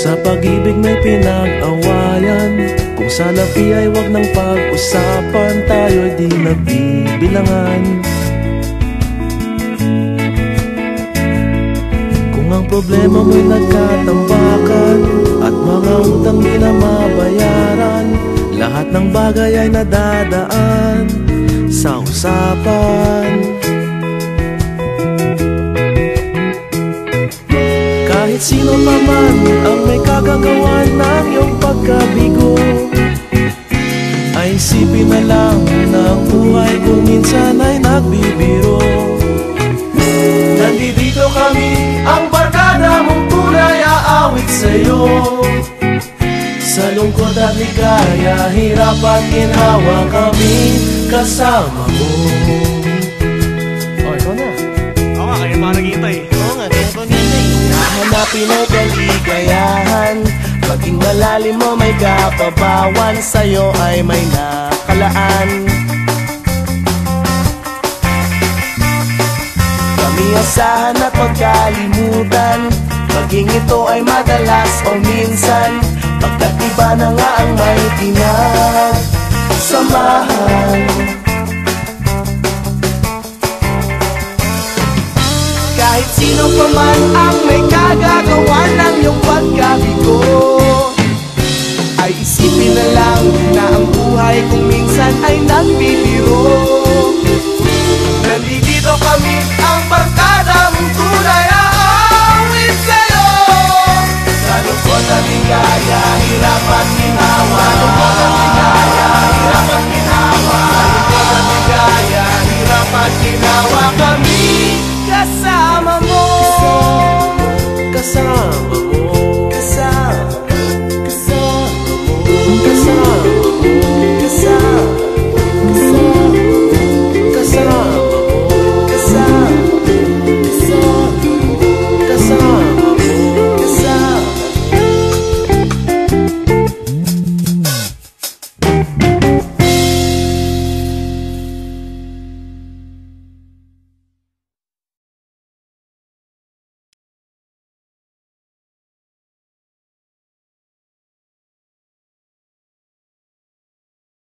sa pag-ibig may pinag-awayan. Kung sa labi ay wag nang pag-usapan Tayo'y di nagbibilangan. Kung ang problema mo'y nagkatambakan At mga utang di na mabayaran Lahat ng bagay ay nadadaan. Sa usapan Kahit sino pa man ang may kagagawa ng iyong pagkabigo. Ay isipin na lang na ang buhay kung minsan ay nagbibiro. Nandito kami, ang barkada mong tunay aawit sa'yo. Sa lungkot at ligaya, hirap at ginhawa kami kasama mo. Oh, ikaw na. Oo nga, kaya pa naghihintay. Oo nga, kaya ko ay kaligayahan Paging malalim mo may kapabawan Sa'yo ay may nakalaan. Kami asahan at magkalimutan Maging ito ay madalas o minsan. Pagkat na nga ang may pinagsamahan Kahit sino pa man ang may kagagawa ng iyong pagkabigo Ay isipin na lang na ang buhay kung minsan ay nagbibigay some.